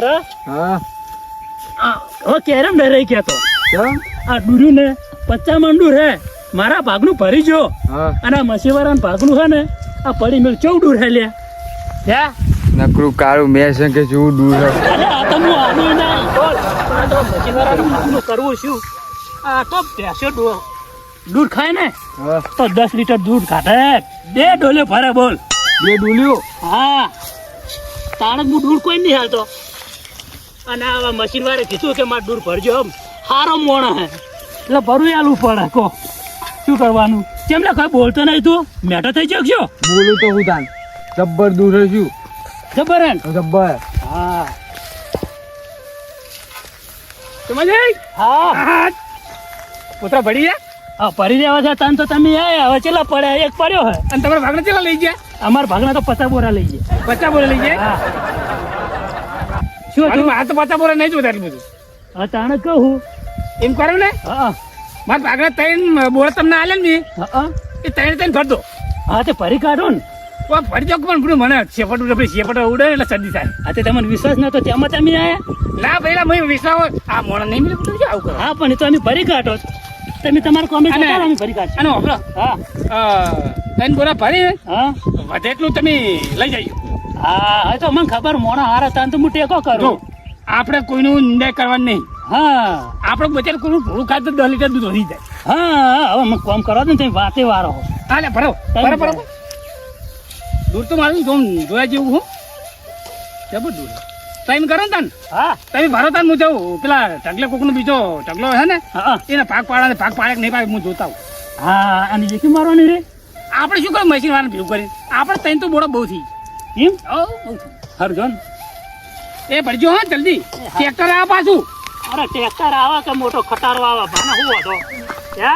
છોકરા હા. હવે કેરમ ડરાઈ ગયા તો આ ડૂર્યું ને પચ્ચા મંડુર હે મારા ભાગનું ભરી જો. અને આ મસીવાળાનું ભાગનું હે ને આ પડી મેળ ચૌ દૂર હે લે. હે? નકરું કાળું મેં છે કે જેવું દૂર હે. આ તો હું આનું ના. બોલ. તો મસીવાળાનું કરવું શું આ તો ભેંસો દૂ- દૂધ ખાય ને? તો દસ લીટર દૂધ કાઢે બે ડોલે ભરે બોલ. બે ડોલ્યો? હા. તાણે હું દૂધ કોઈ નહીં હાલતો. અને આવા મશીન વાળે કીધું કે મારે દૂર ભરજો આમ હારો મોણ હે. એટલે ભરું આલું પડે કો શું કરવાનું? કેમ લે કઈ બોલતો નહીં તું? મેટો થઈ જશો બોલું તો હું તાન. જબ્બર દૂર હે જબ્બર હે જબ્બર. હા. સમજ હા. પુત્ર ભરી ગયા હા પરી રહ્યા છે તન તો તમે આયા હવે ચેલા પડે એક પડ્યો હે. અને તમારા ભાગના ચેલા લઈ ગયા? અમારા ભાગના તો પચાસ બોરા લઈ ગયા. પચાસ બોરા લઈ ગયા? હા. શું હતું? આ તો પાછા બોરે નહીં જોતા એટલું બધું. હા તાણે કહું એમ કરો ને. હા મારા ભાગના ત્રણ બોરા તમને આલે ને હા એ ત્રણ ત્રણ ભરતો હા તે ફરી કાઢો ને. તો ભરી જાવ પણ મને શેપટ ઉડે શેપટ ઉડે એટલે શરદી થાય. આ તે તમને વિશ્વાસ નતો તેમાં તમે આયા? ના પેલા મેં વિશ્વાસ આ મોણા નહીં મળે આવું કરો. હા પણ એ તો અમે ફરી કાઢો તમે તમારા કોમે અને- જતા અમે ભરી કાઢશું. અને હા. ત્રણ બોરા ભરી ને હા. વધે એટલું તમે લઈ જજો. હા તો મને ખબર મોણા હારા તાન તો હું ટેકો જો કરું આપણે કોઈનું નિંદા કરવાનું નહીં. હા. આપણે બચાર કોઈનું ભૂલું ખાય તો દસ લીટર દૂધ વધી જાય. હા હવે મને કોમ કરવા દો ને તમે વાતે વારો. હાલે ભરો ભરો ભરો. દૂર તો મારું જોમ જોયા જેવું હું. જબર દૂર ટાઈમ કરો ને તાન. હા. તમે ભરો તાન હું જાઉં. પેલા ઢગલે કોકનો બીજો ઢગલો હે ને હા એને ભાગ પાડે ભાગ પાડે નહીં પાડે હું જોતા હા અને જેથી મારવાની રે? આપણે શું કહ્યું મશીન વાળા ભેગું કરી આપણે તૈન તો બોડા બહુ થઈ એમ. હર જોન એ ભરજો હા જલ્દી. ટ્રેક્ટર આવે પાછું. અરે ટ્રેક્ટર આવે કે મોટો ખટારો આવે? ભાને હું હતો હે?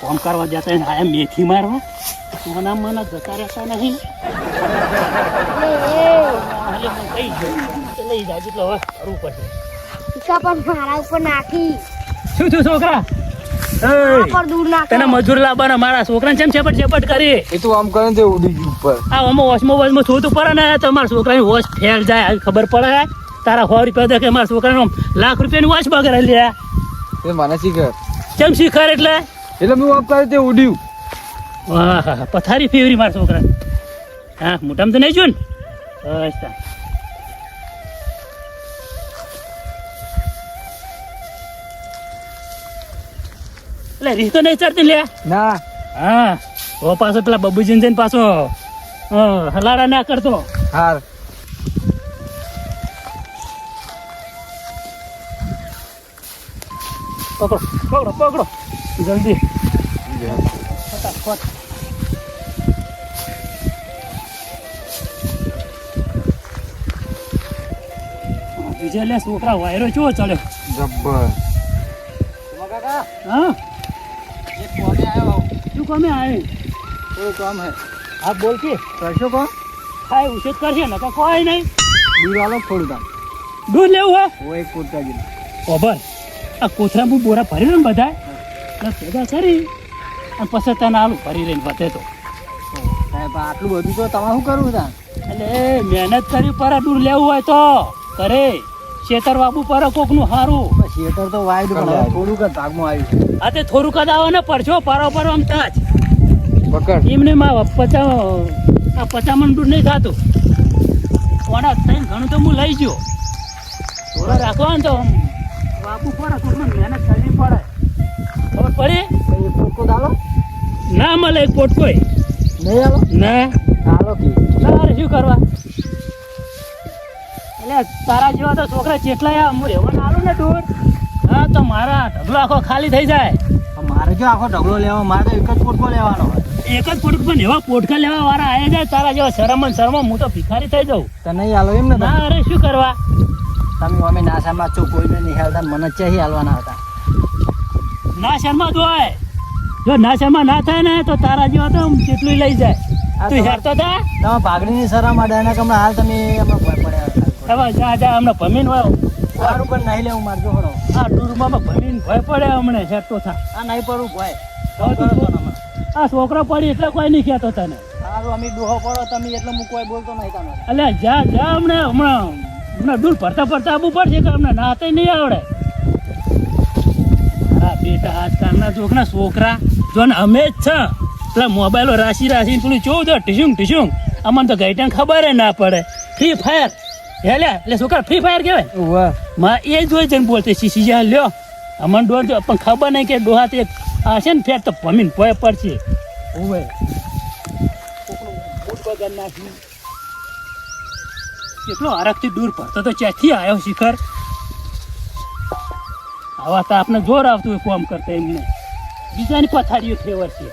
કોમ કરવા જતા આયા મેથી મારવા? મના મને જતા રહેતા નહીં. લઈ જાય એટલે હવે કરવું પડશે પણ મારા ઉપર નાખી. શું થયું છોકરા? તને મજૂર લાવવાના મારા છોકરાને જેમ ચેપટ ચેપટ કરી? એ તો આમ કરે ને તે ઉડી ગયું ઉપર. આ આમાં વોશમાં વોશમાં થોતું પડે ને તમારા મારા છોકરાની વોશ ફેલ જાય ખબર પડે. તારા સો રૂપિયા દે કે મારા છોકરાનો લાખ રૂપિયાની વોશ બગડે લે. એ મને શીખર કેમ શીખર એટલે? એટલે મેં આમ કરે તે ઉડ્યું. વાહ પથારી ફેવરી મારા છોકરા હા મોટામાં તો નહીં જો ને? બસ એટલે રીત તો નહીં ચડતી લે. ના. હા ઓ પાછો પેલા બબુજીને જઈને પાછો હલાડા ના કરતો. હાર. પકડો પકડો પકડો. જલ્દી. ફટાફટ. બીજે લે છોકરા વાયરો ચો ચડ્યો જબ્બર. હા? શું કમે આવે થોડું કામ હે? હા બોલ કે. કરશો કોણ હા ઉછેદ કરશે ને તો કોઈ નહીં. દૂર આલો થોડું કામ. દૂધ લેવું હે? ઓ એક કુર્તા જેવું ખબર આ કોથરા બુ બોરા ભરી ને બધા એટલે ભેગા કરી. અને પછી તને આલું ભરી રહીને વધે તો. સાહેબ આટલું બધું તો તમારે શું કરવું તા એટલે મહેનત કરી પર દૂર લેવું હોય તો. કરે. ખેતર વાબુ પર કોકનું સારું શેટર તો વાઈડ પણ થોડુંક જ ભાગમાં આવ્યું આ તે થોડુંક જ આવે ને પરછો પારો પર આમ તાજ પકડ. એમને માં પચા આ પચામણ દૂર નહીં થતું. કોના થઈને ઘણું તો હું લઈ ગયો. થોડો રાખવા તો બાપુ પડે થોડું મહેનત કરવી પડે. ખબર પડે? પોટકો દાલો ના મળે એક પોટકોય નહીં આવો ના. હાલો કે. શું કરવા? એટલે તારા જેવા તો છોકરા જેટલા હું રહેવા આલું ને દૂર? હા તો મારા ઢગલો આખો ખાલી થઈ જાય. મારે જો આખો ઢગલો લેવા મારે તો એક જ પોટકો લેવાનો હોય. એક જ પોટક પણ એવા પોટકા લેવા વાળા આયા જાય તારા જેવા શરમ શરમ હું તો ભિખારી થઈ જાઉં. તને નહીં આલો એમ ને ના અરે શું કરવા? તમે અમે નાસામાં છો કોઈને નહીં હાલતા મને ચાહી હાલવાના હતા? ના શર્મા તો જો ના શર્મા ના થાય ને તો તારા જેવા તો કેટલું લઈ જાય. તું હેરતો થા? તમે ભાગડીની શરમ માટે કમળા હાલ તમે અમે પડ્યા હવે જા જા હમણાં ભમીન હોય સારું પણ નહીં લેવું મારજો ખરો આ ડૂરમાં ભમીન ભય પડે હમણાં હેરતો થા. આ નહીં પડવું ભય. આ છોકરો પડી એટલે કોઈ નહીં કહેતો તને. સારું મારું અમે ડોહો પડો તમે એટલે હું કોઈ બોલતો નહીં તમે અલ્યા જા જા હમણાં હમણાં હમણાં દૂર ફરતા ફરતા આવવું પડશે કે અમને નાતે નહીં આવડે. હા બેટા આજકાલના જોકના છોકરા જો ને અમે જ છે. એટલે મોબાઈલો રાશી રાશી પેલું જોવું તો ટીશુંગ ટીશુંગ. અમને તો ગઈટાને ખબર ના પડે. ફ્રી ફાયર હે લે એટલે છોકરા ફ્રી ફાયર કહેવાય? માં એ જોઈ જઈને બોલતી શીશી જ્યાં લ્યો. અમને ડોર પણ ખબર નહીં કે ડોહા તે આ છે ને ફેર તો ભમીને પોય પડશે. ઓવે કેટલો આરકથી દૂર પડતો તો ક્યાંથી આવ્યો શિખર? આવા તો આપને જોર આવતું હોય કોમ કરતા એમને. બીજાની પથારીઓ ફેવર છે.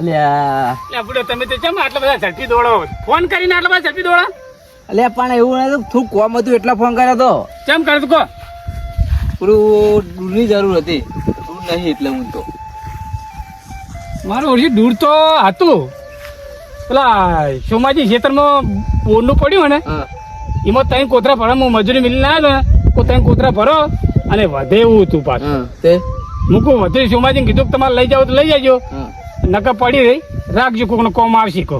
અલ્યા. બુડો તમે તો કેમ આટલા બધા ઝડપી દોડો? ફોન કરીને આટલા બધા ઝડપી દોડા? અલ્યા પણ એવું થોડું કોમ હતું એટલા ફોન કર્યો તો. કેમ કરે તું કહો. થોડું દૂરની જરૂર હતી. નહીં એટલે હું તો. મારું ઓછી દૂર તો હતું. પેલા સોમાજી ખેતરમાં બોરનું પડ્યું ને? એમાં ત્રણ કોતરા ભરો હું મજૂરી મિલી ના ને કો ત્રણ કોતરા ભરો અને વધે એવું હતું પાછું. તે? મૂકું વધે. સોમાજીને કીધું કે તમારે લઈ જાવ તો લઈ જાજો. નકર પડી રહી રાખજો કોકનો કોમ આવશે કહો.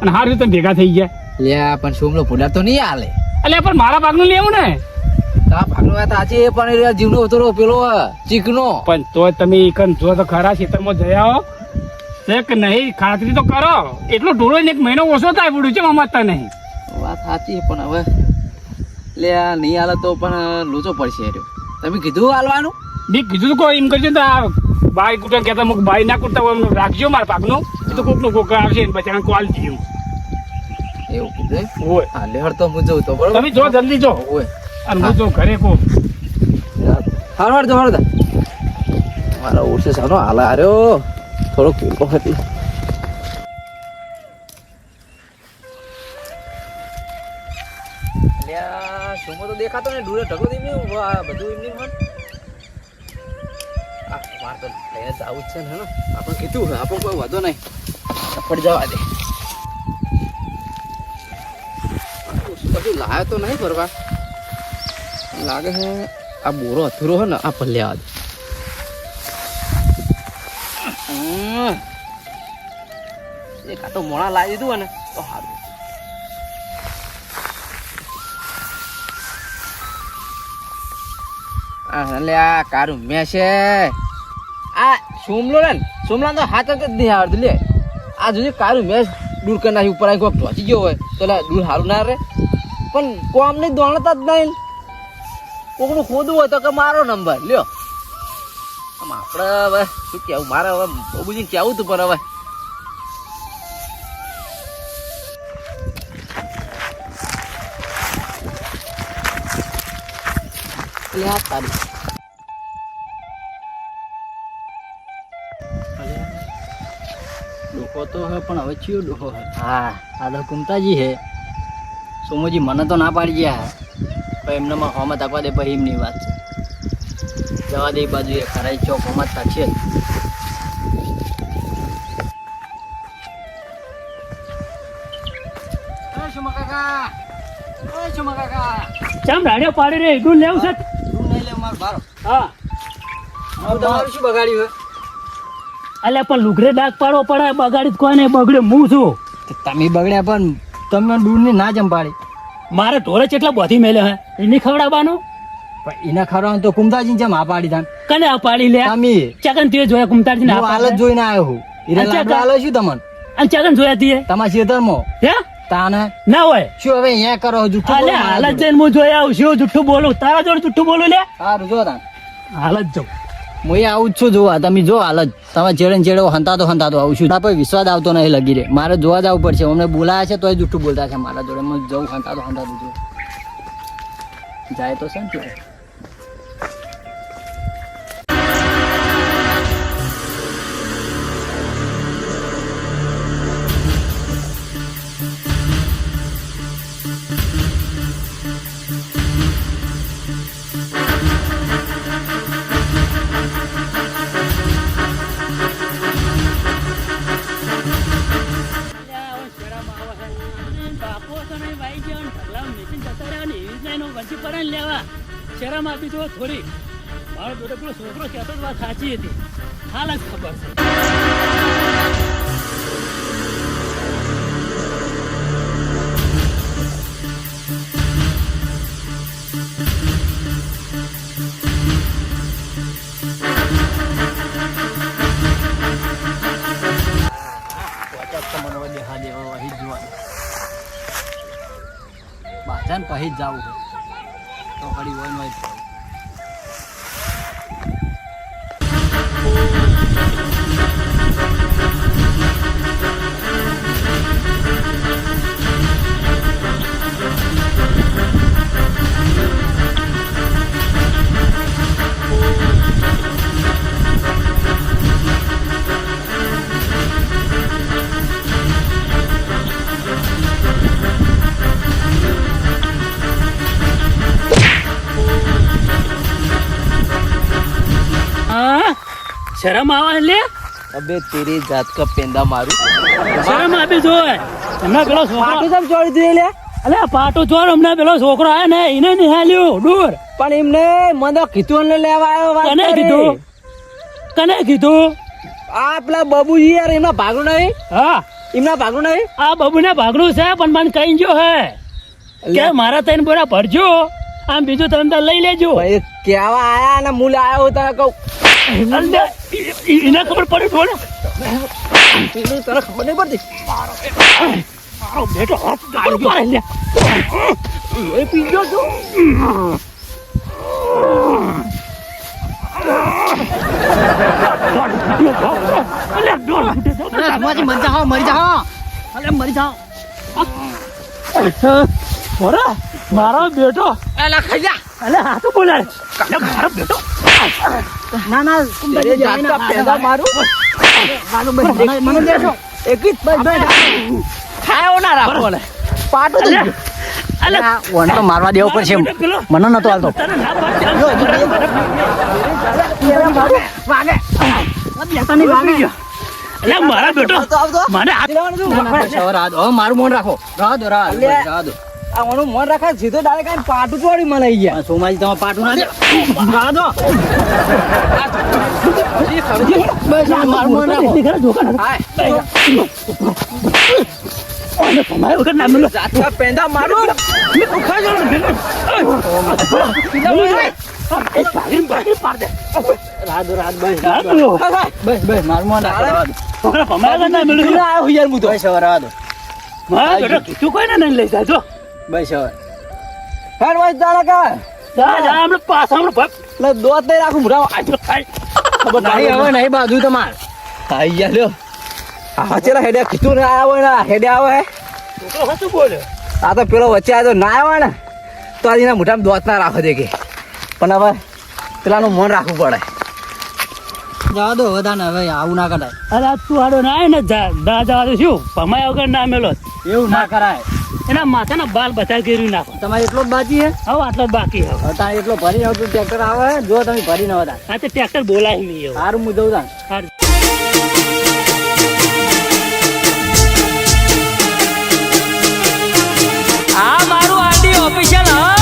અને હાર તમે ભેગા થઈ ગયા. લે પણ સોમલો ભૂલા તો નહીં હાલે. એટલે પણ મારા ભાગનું લેવું ને? આ ભાગનું વાત છે, પણ જીવનો ઉતરો પેલો ચીકનો. પણ તો તમે એકન જો તો ખરા ખેતરમાં જઈ આવો છે કે નહીં ખાતરી તો કરો. એટલો ઢોળો ને એક મહિનો ઓછો થાય પડ્યું છે મમતા નહીં વાત સાચી પણ હવે લે આ નહીં હાલે તો પણ લોચો પડશે. તમે કીધું હાલવાનું? બી કીધું કોઈ એમ કરજો તો આ બાઈ કુટા કહેતા મુક બાઈ ના કુટતા હોય એમનું રાખજો મારા પાકનું. એ તો કોકનું કોક આવશે ને પછી કોલ જીવું એવું કીધું હોય. હા લેહર તો હું જઉં તો બરોબર. તમે જો જલ્દી જો. હોય. અને હું જો ઘરે કો હાર હાર જો હાર દા મારા ઓછે સાનો હાલ હાર્યો. થોડો કેકો હતી તો દેખાતો ને દૂરે ઢગલો ગયો. બધું એમની મન. જ આવું છે આપણે કીધું આપણો કોઈ વાંધો નહીં સફળ જવા દે કશું લાયો તો નહીં ભરવા લાગે છે આ બોરો અધૂરો હે ને આ ભલે આ એક આ તો મોણા લાવી દીધું ને તો સારું એટલે આ કારું મેં આ સોમલો ને તો હાથ જ નહીં લે. આ જોજે કારું મેં દૂર કરી નાખી ઉપર કોઈક પહોંચી ગયો હોય, તો દૂર સારું ના રે પણ કોમ નહીં દોણતા જ નહીં કોકનું ખોદવું હોય તો કે મારો નંબર, લ્યો. આમ આપણે હવે શું કેવું, મારે હવે બબુજીને કેવું તું પણ હવે? એટલે આ ડોહો તો હે પણ હવે ચિયો ડોહો હે. હા આ તો કુમતાજી હે. સોમોજી મને તો ના પાડી ગયા હે. પણ એમનામાં હોમત તાકવા દે પછી એમની વાત છે. જવા દે બાજુ એ ખરાઈ ચોક શુમા કાકા ચામ રાડ્યો પાડી રે ગુલ લેવું છે? હા. તમારું શું બગાડ્યું અલ્યા પણ લુગરે ડાક પાડવો પડે બગાડી કોઈ નહીં બગડ્યો હું છું. તમે બગડ્યા પણ દૂર દૂરની ના જંપાડી મારે ઢોરે કેટલા બધી મેલે હે? એની ખવડાવવાનું? પણ એના ખવડાવવાનું તો કુમતાજી જેમ આ પાડી દાન કને આ પાડી લે? તમે. ચકન તે જોયા કુમતાજી ને ના હાલત જોઈને આવ્યો હું અચ્છા, લાકડા આલો છું તમને. અને ચકન જોયા તીએ તમારા ખેતરમાં હે? તાને. ના હોય. શું હવે અહીંયા કરો? જુઠ્ઠું હાલ જ જઈને હું જોયા આવું શું જુઠ્ઠું બોલું. તારા જોડે જુઠ્ઠું બોલું લે. સારું જો તાન. હાલ જ જાઉં. હું આવું જ છું જોવા. તમે જો હાલ જ. તમે જેડે ચેડે હંતાતો હંતાતો આવું છું. આપણે વિશ્વાસ આવતો નહીં લગી રે મારે જોવા જવું પડશે. અમને બોલાયા છે તોય જુઠ્ઠું બોલતા છે મારા જોડે. હું જવું હંતાતો હંતાતો જો જાય તો છે ને બાપો તને ભાઈ જેવા રહ્યા આની એવી લાઈનો વચ્ચે પડે ને લેવા શરમ આપી થોડી મારો બેટો પેલો છોકરો કહેતો વાત સાચી હતી. હાલ જ ખબર છે. બાજાન પછી જ જવું તો ઘડી હોય શરમ આવે લે? અબે તેરી જાત કા પેંદા મારું. શરમ આવે જો હમણાં પેલો છોકરો પાટું છોડી દીધી લે? અલે પાટો ચોર હમણાં પેલો છોકરો આયો ને એને નિહાલ્યો દૂર. પણ એમને મને કીધું ને લેવા આવ્યો વાત કને કીધું? કને કીધું? આ પેલા બબુજી યાર એમના ભાગનું નહીં? હા. એમના ભાગનું નહીં? આ બબુને ભાગનું છે પણ મને કઈ ગયો હે? કે મારા ત્રણ બોરા ભરજો. આમ બીજું તમે લઈ લેજો. કેવા આયા ને મૂળ આવ્યો તને કહું. એને ખબર પડી બોલે તને ખબર નહીં પડતી? મારો બેટો હાથ ગાડી પાડે લે. એ પી ગયો છે. મરી જાઓ મરી જાઓ. અરે મરી જાઓ. બોરા મારો બેટો. એલા ખાઈ જા. અલે હા તો બોલાય. મારવા દેવો પડશે મને નતો હાલતો મારા બેટો મને મારું મોન રાખો રાહ દો રાહ રાહ દો આ ઓનું મન રાખે સીધો ડાયરેક્ટ આઈને પાટું ચોરી મને આવી ગયા સોમાજી તમે પાટું ના મારું મોન આવ્યો યાર હું તો. બસ હવે મારા કીધું કોઈ ને નહીં લઈ જાય જો. બસ હવે. હેડ કા? જા જા હમણાં પાછા લે દોત નહીં રાખું આજો ખબર નહીં હવે નહીં બાજુ તમાર. આઈ ગયા લ્યો. આ ચેલા હેડે કીધું ને હેડે આવે. હે બોલ્યો આ તો પેલો વચ્ચે આવ્યો ના આવ્યો ને તો આજે એના મોઢામાં દોત ના રાખો દે કે. પણ હવે પેલાનું મન રાખવું પડે. જવા દો વધારે હવે આવું ના કરાય. અરે તું આડો ના આવે ને જા જવા દો શું? ભમાય વગર ના મેલો. એવું ના કરાય. એના માથાના બાલ બધા ગેરવી નાખો. તમારે એટલો જ બાકી હે? હવે આટલો જ બાકી હવે તારે એટલો ભરી આવતું ટ્રેક્ટર આવે જો તમે ભરી ન હતા હા તો ટ્રેક્ટર બોલાય નહીં સારું હું જઉં તાન સારું. આ મારું આરડી ઓફિશિયલ હા.